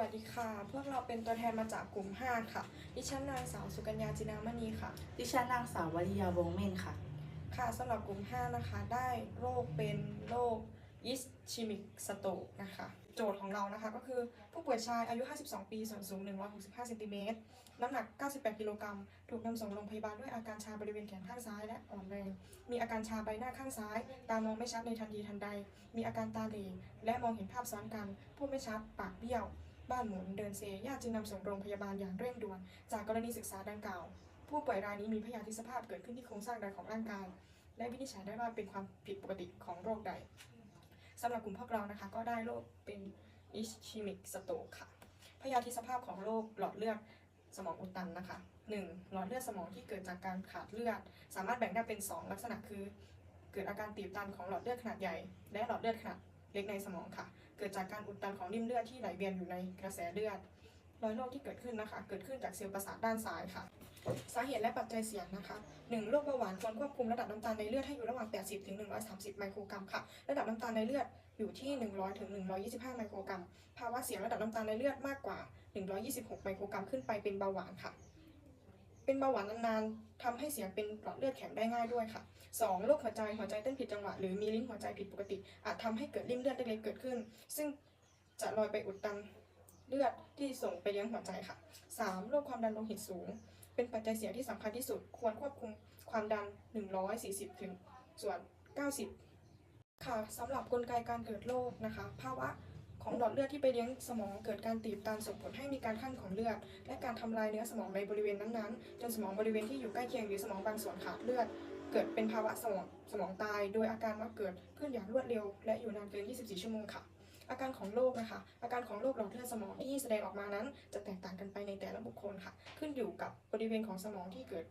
วัสดีค่ะ พวกเราเป็นตัวแทนมาจากกลุ่ม 5 ค่ะ ดิฉันนางสาวสุกัญญาจินามณีค่ะ ดิฉันนางสาววริยาวงศ์เม่นค่ะ ค่ะสำหรับกลุ่ม 5 นะคะ ได้โรคเป็นโรคอิสชิมิกสโตกนะคะ โจทย์ของเรานะคะก็คือผู้ป่วยชายอายุ 52 ปี ส่วนสูง 165เซนติเมตร น้ำหนัก 98 กิโลกรัม ถูกนำส่งโรงพยาบาลด้วยอาการชาบริเวณแขนข้างซ้ายและอ่อนแรง มีอาการชาใบหน้าข้างซ้าย ตามองไม่ชัดในทันทีทันใด มีอาการตาเหลและมองเห็นภาพซ้อนกัน พูดไม่ชัด ปากเบี้ยว บ้านหมุนเดินเซญาติจึงนำส่งโรงพยาบาลอย่างเร่งด่วน จากกรณีศึกษาดังกล่าว ผู้ป่วยรายนี้มีพยาธิสภาพเกิดขึ้นที่โครงสร้างใดของร่างกาย และวินิจฉัยได้ว่าเป็นความผิดปกติของโรคใดสำหรับกลุ่มพวกเรานะคะ ก็ได้โรคเป็นอิชชิมิกสโตค่ะ พยาธิสภาพของโรคหลอดเลือดสมองอุดตันนะคะ 1. หลอดเลือดสมองที่เกิดจากการขาดเลือด สามารถแบ่งได้เป็น 2 ลักษณะคือ เกิดอาการตีบตันของหลอดเลือดขนาดใหญ่ และหลอดเลือดขนาดเล็กในสมองค่ะ เกิดจากการอุดตันของริ่มเลือดที่ไหลเวียนอยู่ในกระแสเลือดรอยโรคที่เกิดขึ้นนะคะ เกิดขึ้นจากเซลล์ประสาทด้านซ้ายค่ะ สาเหตุและปัจจัยเสี่ยงนะคะ 1. โรคเบาหวานควรควบคุมระดับน้ำตาลในเลือดให้อยู่ระหว่าง 80ถึง130 ไมโครกรัมค่ะ ระดับน้ำตาลในเลือดอยู่ที่ 100ถึง125 ไมโครกรัม ภาวะเสี่ยงระดับน้ำตาลในเลือดมากกว่า 126 ไมโครกรัมขึ้นไปเป็นเบาหวานค่ะ เป็นเบาหวานนานๆทำให้เสียงเป็นหลอดเลือดแข็งได้ง่ายด้วยค่ะ 2. โรคหัวใจหัวใจเต้นผิดจังหวะหรือมีลิ้นหัวใจผิดปกติ อาจทำให้เกิดริ่มเลือดเล็กๆเกิดขึ้น ซึ่งจะลอยไปอุดตันเลือดที่ส่งไปเลี้ยงหัวใจค่ะ 3. โรคความดันโลหิตสูง เป็นปัจจัยเสี่ยงที่สำคัญที่สุด ควรควบคุมความดัน 140 ถึงส่วน 90 ค่ะสำหรับกลไกการเกิดโรคนะคะ ภาวะ ของหลอดเลือดที่ไปเลี้ยงสมองเกิดการตีบตันส่งผลให้มีการขั้นของเลือด และการทำลายเนื้อสมองในบริเวณนั้นๆ จนสมองบริเวณที่อยู่ใกล้เคียงหรือสมองบางส่วนขาดเลือด เกิดเป็นภาวะสมองสมองตาย โดยอาการว่าเกิดขึ้นอย่างรวดเร็ว และอยู่นานเกิน 24 ชั่วโมงค่ะ อาการของโรคนะคะ อาการของโรคหลอดเลือดสมองที่แสดงออกมานั้น จะแตกต่างกันไปในแต่ละบุคคลค่ะ ขึ้นอยู่กับบริเวณของสมองที่เกิด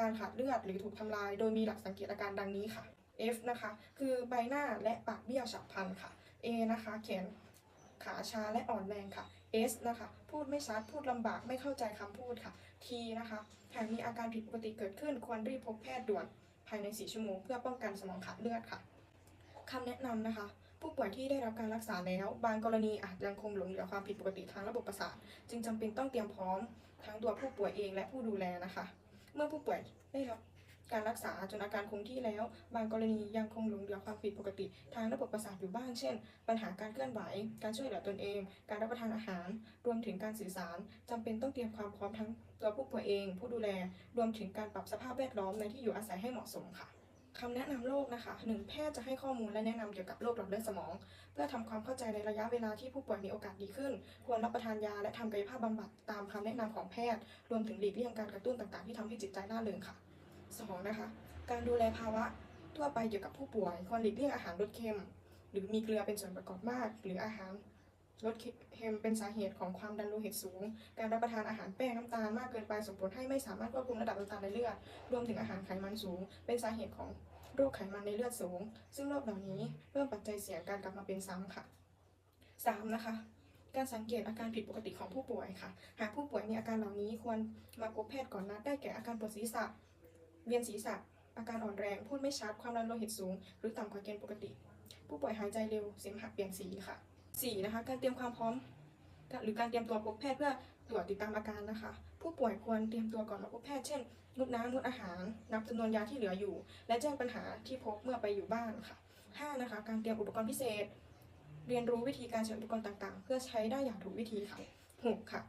การขาดเลือดหรือถูกทำลาย โดยมีหลักสังเกตอาการดังนี้ค่ะ F นะคะ คือใบหน้าและปากเบี้ยวฉับพลันค่ะ A นะคะแขนขาชาและอ่อนแรงค่ะ S นะคะ พูดไม่ชัด พูดลำบาก ไม่เข้าใจคำพูดค่ะ T นะคะ หากมีอาการผิดปกติเกิดขึ้น ควรรีบพบแพทย์ด่วนภายใน 4 ชั่วโมง เพื่อป้องกันสมองขาดเลือดค่ะคำแนะนำนะคะ ผู้ป่วยที่ได้รับการรักษาแล้ว บางกรณีอาจยังคงหลงเหลือความผิดปกติทางระบบประสาท จึงจำเป็นต้องเตรียมพร้อมทั้งตัวผู้ป่วยเองและผู้ดูแลนะคะ เมื่อผู้ป่วยได้รับ การรักษาจนอาการคงที่แล้ว บางกรณียังคงหลงเหลือความผิดปกติ ทางระบบประสาทอยู่บ้าง เช่น ปัญหาการเคลื่อนไหว การช่วยเหลือตนเอง การรับประทานอาหาร รวมถึงการสื่อสารจำเป็นต้องเตรียมความพร้อมทั้งตัวผู้ป่วยเอง ผู้ดูแล รวมถึงการปรับสภาพแวดล้อมในที่อยู่อาศัยให้เหมาะสมค่ะคำแนะนำโรคนะคะหนึ่งแพทย์จะให้ข้อมูลและแนะนำเกี่ยวกับโรคหลอดเลือดสมอง เพื่อทำความเข้าใจในระยะเวลาที่ผู้ป่วยมีโอกาสดีขึ้น ควรรับประทานยาและทำกายภาพบำบัดตามคำแนะนำของแพทย์ รวมถึงหลีกเลี่ยงการกระตุ้นต่างๆที่ทำให้จิตใจล่าเริงค่ะ 2. นะคะ การดูแลภาวะทั่วไปเกี่ยวกับผู้ป่วย ควรหลีกเลี่ยงอาหารรสเค็ม หรือมีเกลือเป็นส่วนประกอบมาก หรืออาหารรสเค็มเป็นสาเหตุของความดันโลหิตสูง การรับประทานอาหารแป้งน้ำตาลมากเกินไปส่งผลให้ไม่สามารถควบคุมระดับน้ำตาลในเลือด รวมถึงอาหารไขมันสูง เป็นสาเหตุของโรคไขมันในเลือดสูง ซึ่งโรคเหล่านี้เพิ่มปัจจัยเสี่ยงการกลับมาเป็นซ้ำค่ะ 3. นะคะ การสังเกตอาการผิดปกติของผู้ป่วยค่ะ หากผู้ป่วยมีอาการเหล่านี้ควรมาพบแพทย์ก่อนนัดได้แก่อาการปวดศีรษะ เวียนศีรษะ อาการอ่อนแรง พูดไม่ชัด ความดันโลหิตสูง หรือต่ำกว่าเกณฑ์ปกติ ผู้ป่วยหายใจเร็ว เสมหะเปลี่ยนสีค่ะ 4. นะคะ การเตรียมความพร้อม หรือการเตรียมตัวพบแพทย์เพื่อตรวจติดตามอาการนะคะ ผู้ป่วยควรเตรียมตัวก่อนมาพบแพทย์ เช่นงดน้ำงดอาหาร นับจำนวนยาที่เหลืออยู่ และแจ้งปัญหาที่พบเมื่อไปอยู่บ้านค่ะ 5. นะคะ การเตรียมอุปกรณ์พิเศษ เรียนรู้วิธีการใช้อุปกรณ์ต่างๆ เพื่อใช้ได้อย่างถูกวิธีค่ะ 6. ค่ะ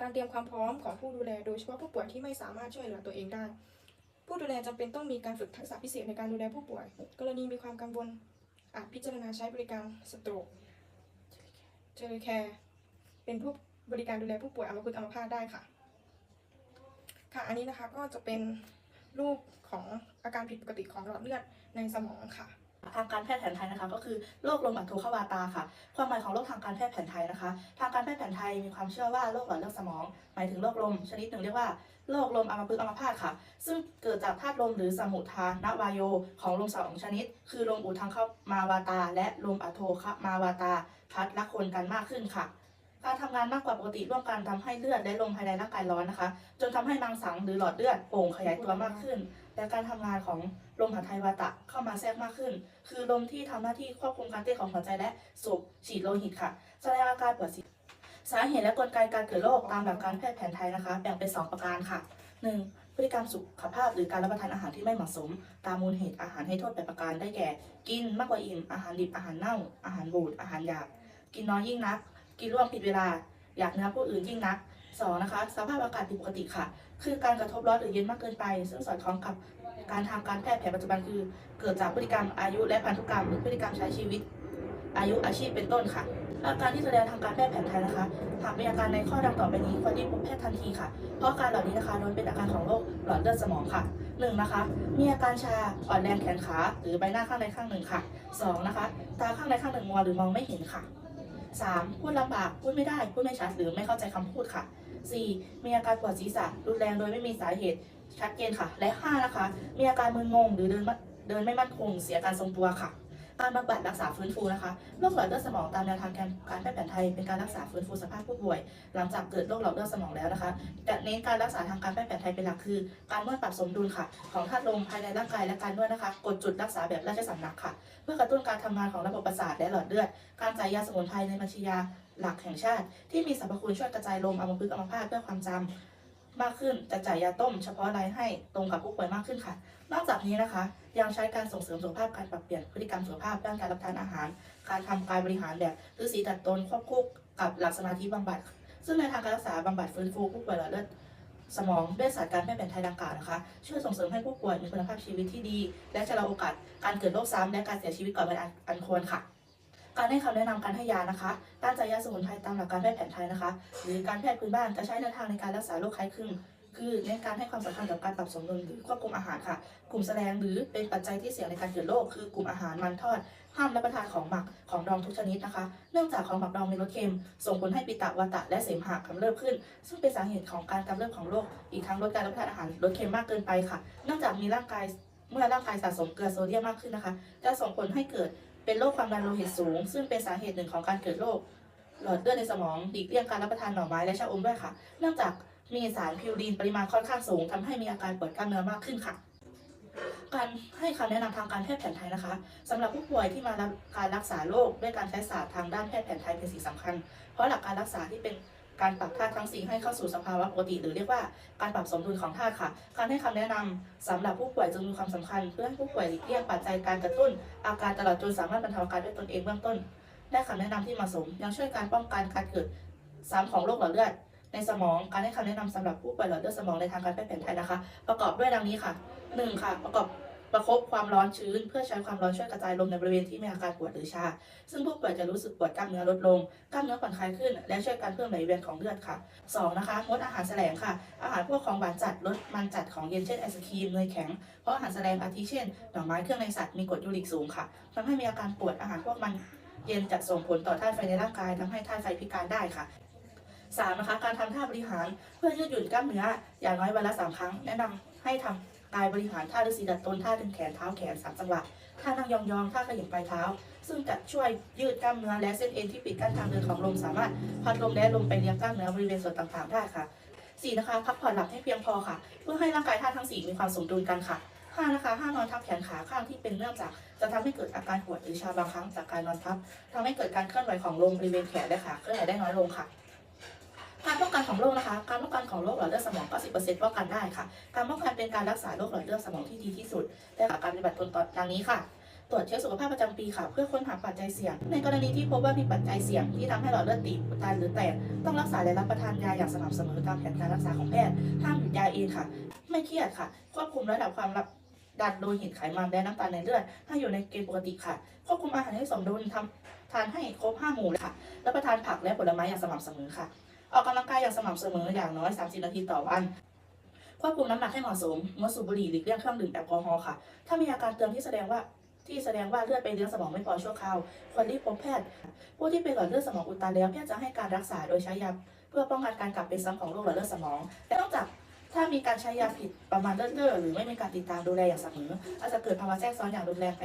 การเตรียมความพร้อมของผู้ดูแล โดยเฉพาะผู้ป่วยที่ไม่สามารถช่วยเหลือตัวเองได้ ผู้ดูแลจำเป็นต้องมีการฝึกทักษะพิเศษในการดูแลผู้ป่วย กรณีมีความกังวลอาจพิจารณาใช้บริการสโตรกเจอแคร์เป็นผู้บริการดูแลผู้ป่วยอัมพฤกษ์อัมพาตได้ค่ะ ค่ะอันนี้นะคะก็จะเป็นรูปของอาการผิดปกติของหลอดเลือดในสมองค่ะ ทางการแพทย์แผนไทยนะคะ ก็คือโรคลมอัดโทขวาตาค่ะ ความหมายของโรคทางการแพทย์แผนไทยนะคะ ทางการแพทย์แผนไทยมีความเชื่อว่าโรคหลอดเลือดสมอง หมายถึงโรคลมชนิดหนึ่งเรียกว่าโรคลมอัมพฤกษ์อัมพาตค่ะ ซึ่งเกิดจากธาตุลมหรือสมุทานวายโยของลมสองชนิด คือลมอุดทางเข้ามาวาตา และลมอัดโทขมาวาตา พัดและคนกันมากขึ้นค่ะการทำงานมากกว่าปกติร่วมกันทำให้เลือดและลมภายในร่างกายร้อนนะคะ จนทำให้มังสังหรือหลอดเลือดโป่งขยายตัวมากขึ้น และการทำงานของ ลมหายใจวาตะเข้ามาแทรกมากขึ้น คือลมที่ทำหน้าที่ควบคุมการเต้นของหัวใจและสูบฉีดโลหิตค่ะแสดงอาการปวดศีรษะสาเหตุและกลไกการเกิดโรคตามหลักการแพทย์แผนไทยนะคะแบ่งเป็น 2 ประการค่ะ 1. พฤติกรรมสุขภาพหรือการรับประทานอาหารที่ไม่เหมาะสม ตามมูลเหตุอาหารให้โทษแปดประการได้แก่ กินมากกว่าอิ่มอาหารดิบอาหารเน่า อาหารบูดอาหารหยาบ กินน้อยยิ่งนัก กินร่วงผิดเวลา อยากเนื้อผู้อื่นยิ่งนัก 2. นะคะ สภาพอากาศผิดปกติค่ะ คือการกระทบร้อนหรือเย็นมากเกินไป ซึ่งสอดคล้องกับการทางการแพทย์แผนปัจจุบันคือ เกิดจากพฤติกรรมอายุและพันธุกรรมหรือพฤติกรรมใช้ชีวิต อายุอาชีพเป็นต้นค่ะ อาการที่แสดงทางการแพทย์แผนไทยนะคะ หากมีอาการในข้อดังต่อไปนี้ควรรีบพบแพทย์ทันทีค่ะ เพราะอาการเหล่านี้นะคะล้วนเป็นอาการของโรคหลอดเลือดสมองค่ะ 1. นะคะ มีอาการชาอ่อนแรงแขนขาหรือใบหน้าข้างใดข้างหนึ่งค่ะ 2. นะคะ ตาข้างใดข้างหนึ่งมัวหรือมองไม่เห็นค่ะ 3. พูดลำบาก พูดไม่ได้ พูดไม่ชัด หรือไม่เข้าใจคำพูดค่ะ 4. มีอาการปวดศีรษะรุนแรงโดยไม่มีสาเหตุชัดเจนค่ะ และ 5 นะคะ มีอาการมึนงงหรือเดินเดินไม่มั่นคงเสียการทรงตัวค่ะ การบำบัดรักษาฟื้นฟูนะคะโรคหลอดเลือดสมองตามแนวทางการการแพทย์แผนไทยเป็นการรักษาฟื้นฟูสภาพผู้ป่วย หลังจากเกิดโรคหลอดเลือดสมองแล้วนะคะจะเน้นการรักษาทางการแพทย์แผนไทยเป็นหลักคือ การนวดปรับสมดุลค่ะ ของธาตุลมภายในร่างกายและการนวดนะคะ กดจุดรักษาแบบราชสำนักค่ะ เพื่อกระตุ้นการทำงานของระบบประสาทและหลอดเลือด การจ่ายยาสมุนไพรในบัญชียาหลักแห่งชาติ ที่มีสรรพคุณช่วยกระจายลมอัมพฤกษ์อัมพาตเพื่อความจำ มากขึ้น จะจ่ายยาต้มเฉพาะรายให้ตรงกับผู้ป่วยมากขึ้นค่ะ นอกจากนี้นะคะ ยังใช้การส่งเสริมสุขภาพการปรับเปลี่ยนพฤติกรรมสุขภาพด้านการรับทานอาหาร การทำกายบริหารแบบฤาษีตัดตนควบคู่กับหลักสมาธิบำบัด ซึ่งในทางการรักษาบำบัดฟื้นฟูผู้ป่วยหลอดเลือดสมองด้วยศาสตร์การแพทย์แผนไทยดังกล่าวนะคะ ช่วยส่งเสริมให้ผู้ป่วยมีคุณภาพชีวิตที่ดี และชะลอโอกาสการเกิดโรคซ้ำและการเสียชีวิตก่อนวัยอันอันควรค่ะ การให้คำแนะนำการให้ยานะคะ การจ่ายยาสมุนไพรตามหลักการแพทย์แผนไทยนะคะ หรือการแพทย์พื้นบ้านจะใช้แนวทางในการรักษาโรคคล้ายคลึงคือเน้นการให้ความสำคัญกับการปรับสมดุลหรือควบคุมอาหารค่ะ กลุ่มแสดงหรือเป็นปัจจัยที่เสี่ยงในการเกิดโรคคือกลุ่มอาหารมันทอด ห้ามรับประทานของหมักของดองทุกชนิดนะคะ เนื่องจากของหมักดองมีรสเค็ม ส่งผลให้ปิตะวาตะและเสมหะกำเริบขึ้น ซึ่งเป็นสาเหตุของการกำเริบของโรค อีกทั้งลดการรับประทานอาหารรสเค็มมากเกินไปค่ะ เนื่องจากมีร่างกายเมื่อร่างกายสะสมเกลือโซเดียมมากขึ้นนะคะ จะส่งผลให้เกิด เป็นโรคความดันโลหิตสูง ซึ่งเป็นสาเหตุหนึ่งของการเกิดโรคหลอดเลือดในสมองดีกเลี่ยงการรับประทานหน่อไม้และชะอมด้วยค่ะ เนื่องจากมีสารพิวดีนปริมาณค่อนข้างสูงทำให้มีอาการปวดกล้ามเนื้อมากขึ้นค่ะ การให้คำแนะนำทางการแพทย์แผนไทยนะคะสำหรับผู้ป่วยที่มารับการรักษาโรคด้วยการใช้ศาสตร์ทางด้านแพทย์แผนไทยเป็นสิ่งสำคัญ เพราะหลักการรักษาที่เป็น การปรับธาตุทั้งสี่ให้เข้าสู่สภาวะปกติ หรือเรียกว่าการปรับสมดุลของธาตุค่ะ การให้คำแนะนำสำหรับผู้ป่วยจึงมีความสำคัญ เพื่อให้ผู้ป่วยหลีกเลี่ยงปัจจัยการกระตุ้น อาการตลอดจนสามารถบรรเทาอาการด้วยตนเองเบื้องต้น ได้คำแนะนำที่เหมาะสม ยังช่วยการป้องกันการเกิดซ้ำของโรคหลอดเลือดในสมอง การให้คำแนะนำสำหรับผู้ป่วยหลอดเลือดสมองในทางการแพทย์แผนไทยนะคะ ประกอบด้วยดังนี้ค่ะ 1. ค่ะ ประกอบ ประคบความร้อนชื้น เพื่อใช้ความร้อนช่วยกระจายลมในบริเวณที่มีอาการปวดหรือชา ซึ่งผู้ป่วยจะรู้สึกปวดกล้ามเนื้อลดลง กล้ามเนื้อผ่อนคลายขึ้น และช่วยการเพิ่มไหลเวียนของเลือดค่ะ 2. นะคะงดอาหารแสลงค่ะ อาหารพวกของหวานจัดลดมันจัดของเย็นเช่นไอศครีมเนยแข็ง เพราะอาหารแสลงอาทิเช่นหน่อไม้เครื่องในสัตว์มีกรดยูริกสูงค่ะทำให้มีอาการปวดอาหารพวกมันเย็นจะส่งผลต่อธาตุไฟในร่างกายทำให้ธาตุไฟพิการได้ค่ะ สามนะคะการทำท่าบริหารเพื่อยืดหยุ่นกล้ามเนื้ออย่างน้อยวันละสามครั้ง แนะนำให้ทำกายบริหารท่าฤาษีดัดตนท่าดึงแขนเท้าแขนสามจังหวะท่านั่งยองๆท่าขยิบปลายเท้า ซึ่งจะช่วยยืดกล้ามเนื้อและเส้นเอ็นที่ปิดกั้นทางเดินของลมสามารถพัดลมและลมไปเลี้ยงกล้ามเนื้อบริเวณส่วนต่างๆได้ค่ะสี่นะคะพักผ่อนหลับให้เพียงพอค่ะ เพื่อให้ร่างกายธาทั้งสี่มีความสมดุลกันค่ะห้านะคะห้ามนอนทับแขนขาข้างที่เป็นเนื่องจาก จะทำให้เกิดอาการปวดหรือชาบางครั้งจากการนอนทับทำให้เกิดการเคลื่อนไหวของลมบริเวณแขนและขาเคลื่อนไหวได้น้อยลงค่ะ การป้องกันของโรคนะคะ การป้องกันของโรคหลอดเลือดสมอง 90%ป้องกันได้ค่ะ การป้องกันเป็นการรักษาโรคหลอดเลือดสมองที่ดีที่สุดแต่การปฏิบัติตนต่อดังนี้ค่ะ ตรวจเช็คสุขภาพประจำปีค่ะ เพื่อค้นหาปัจจัยเสี่ยง ในกรณีที่พบว่ามีปัจจัยเสี่ยงที่ทำให้หลอดเลือดตีบตันหรือแตก ต้องรักษาและรับประทานยาอย่างสม่ำเสมอตามแผนการรักษาของแพทย์ ห้ามหยุดยาเองค่ะ ไม่เครียดค่ะ ควบคุมระดับความรับดันโลหิตไขมันและน้ำตาลในเลือดให้อยู่ในเกณฑ์ปกติค่ะ ควบคุมอาหารให้สมดุลทำทานให้ครบห้าหมู่ค่ะ รับประทานผักและผลไม้อย่างสม่ำเสมอค่ะ ออกกำลังกายอย่างสม่ำเสมออย่างน้อย 30 นาทีต่อวันควบคุมน้ำหนักให้เหมาะสมงดสูบบุหรี่หลีกเลี่ยงเครื่องดื่มแอลกอฮอล์ค่ะ ถ้ามีอาการเตือนที่แสดงว่าที่แสดงว่าเลือดไปเลี้ยงสมองไม่พอชั่วคราว ควรรีบพบแพทย์ ผู้ที่เป็นหลอดเลือดสมองอุดตันแล้วแพทย์จะให้การรักษาโดยใช้ยาเพื่อป้องกันการกลับเป็นซ้ำของโรคหลอดเลือดสมอง แต่นอกจากถ้ามีการใช้ยาผิดประมาณเลิศๆหรือไม่มีการติดตามดูแลอย่างเสมออาจจะเกิดภาวะแทรกซ้อนอย่างรุนแรงไป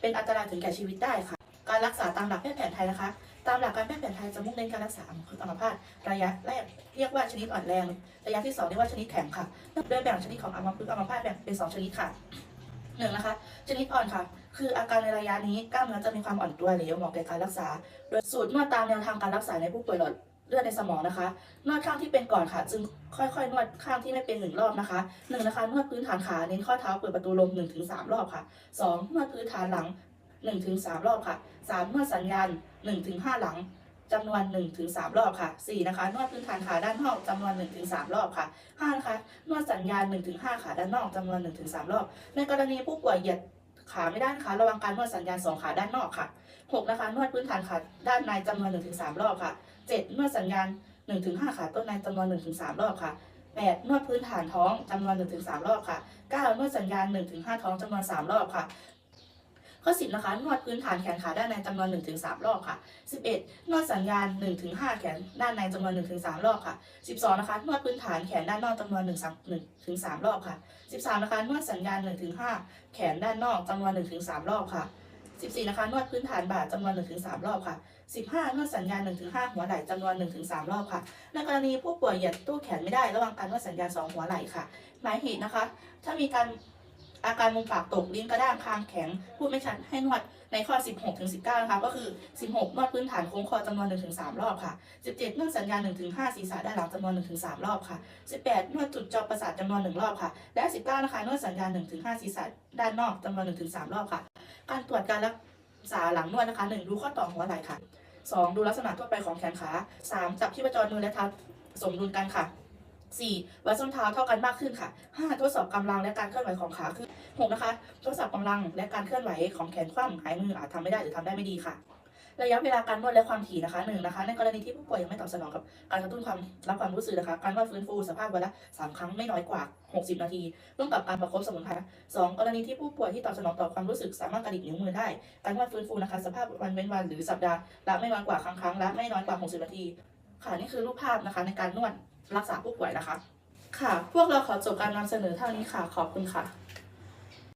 เป็นอันตรายถึงแก่ชีวิตได้ค่ะ การรักษาตามหลักแพทย์แผนไทยนะคะ ตามหลักการแพทย์แผนไทยจะมุ่งเน้นการรักษาอัมพฤกษ์อัมพาตระยะแรกเรียกว่าชนิดอ่อนแรง ระยะที่สองเรียกว่าชนิดแข็งค่ะ โดยแบ่งชนิดของอัมพฤกษ์อัมพาตแบ่งเป็นสองชนิดค่ะหนึ่งนะคะ ชนิดอ่อนค่ะ คืออาการในระยะนี้กล้ามเนื้อจะมีความอ่อนตัวเหลวเหมาะแก่การรักษา โดยสูตรนวดตามแนวทางการรักษาในผู้ป่วยหลอดเลือดในสมองนะคะ นวดข้างที่เป็นก่อนค่ะ จึงค่อยๆ นวดข้างที่ไม่เป็นหนึ่งรอบนะคะหนึ่งนะคะนวดพื้นฐานขาเน้นข้อเท้าเปิดประตูลมหนึ่งถึงสามรอบค่ะสองนวดพื้นฐานหลัง หนึ่งถึงสามรอบค่ะสามนวดสัญญาณหนึ่งถึงห้าหลังจำนวนหนึ่งถึงสามรอบค่ะสี่นะคะ นวดพื้นฐานขาด้านนอกจำนวนหนึ่งถึงสามรอบค่ะห้านะคะ นวดสัญญาณหนึ่งถึงห้าขาด้านนอกจำนวนหนึ่งถึงสามรอบ ในกรณีผู้ป่วยเหยียดขาไม่ได้นะคะระวังการนวดสัญญาณสองขาด้านนอกค่ะหกนะคะ นวดพื้นฐานขาด้านในจำนวนหนึ่งถึงสามรอบค่ะเจ็ดนวดสัญญาณหนึ่งถึงห้าขาต้นในจำนวนหนึ่งถึงสามรอบค่ะแปดนวดพื้นฐานท้องจำนวนหนึ่งถึงสามรอบค่ะเก้านวดสัญญาณหนึ่งถึงห้าท้องจำนวนสามรอบค่ะ ข้อสิบนะคะ นวดพื้นฐานแขนขาด้านในจำนวนหนึ่งถึงสามรอบค่ะสิบเอ็ดนวดสัญญาณหนึ่งถึงห้าแขนด้านในจำนวนหนึ่งถึงสามรอบค่ะสิบสองนะคะ นวดพื้นฐานแขนด้านนอกจำนวนหนึ่งหนึ่งถึงสามรอบค่ะสิบสามนะคะ นวดสัญญาณหนึ่งถึงห้าแขนด้านนอกจำนวนหนึ่งถึงสามรอบค่ะสิบสี่นะคะ นวดพื้นฐานบ่าจำนวนหนึ่งถึงสามรอบค่ะ 15 นวดสัญญาณ 1-5ถึงหัวไหล่จำนวน 1-3 รอบค่ะ ในกรณีผู้ป่วยเหยียดตู้แขนไม่ได้ระวังการนวดสัญญาณ 2 หัวไหล่ค่ะ หมายเหตุนะคะ ถ้ามีการ อาการมุมปากตกลิ้นกระด้างคางแข็ง พูดไม่ชัดให้นวดในข้อ 16ถึง19 นะคะ ก็คือ 16 นวดพื้นฐานโค้งคอจำนวน 1-3 รอบค่ะ 17 นวดสัญญาณ1-5ศีรษะด้านหลังจำนวน 1-3 รอบค่ะ 18 นวดจุดจอประสาทจำนวน 1 รอบค่ะ และ 19 นะคะ นวดสัญญาณ1-5ศีรษะด้านนอกจำนวน 1-3 รอบค่ะ การตรวจการรักษาหลังนวดนะคะ 1 ดูข้อต่อหัวไหล่ค่ะสองดูลักษณะทั่วไปของแขนขาสามจับที่ประจรมือและเท้าสมดุลกันค่ะ สี่วัดส้นเท้าเท่ากันมากขึ้นค่ะห้าทดสอบกำลังและการเคลื่อนไหวของขาคือหกนะคะ ทดสอบกำลังและการเคลื่อนไหวของแขนคว่ำหายมืออาจทำไม่ได้หรือทำได้ไม่ดีค่ะ ระยะเวลาการนวดและความถี่นะคะหนึ่งนะคะ ในกรณีที่ผู้ป่วยยังไม่ตอบสนองกับการกระตุ้นความรับความรู้สึกนะคะ การนวดฟื้นฟูสภาพวันละสามครั้งไม่น้อยกว่า 60 นาทีร่วมกับการประคบสมุนไพรสองกรณีที่ผู้ป่วยที่ตอบสนองต่อความรู้สึกสามารถกระดิกนิ้วมือได้ การนวดฟื้นฟูนะคะ สภาพวันเว้นวันหรือสัปดาห์ละไม่น้อยกว่าครั้งครั้งละไม่น้อยกว่า 60 นาที ค่ะนี่คือรูปภาพนะคะในการนวด รักษาผู้ป่วยนะคะ ค่ะ พวกเราขอจบการนำเสนอเท่านี้ค่ะ ขอบคุณค่ะ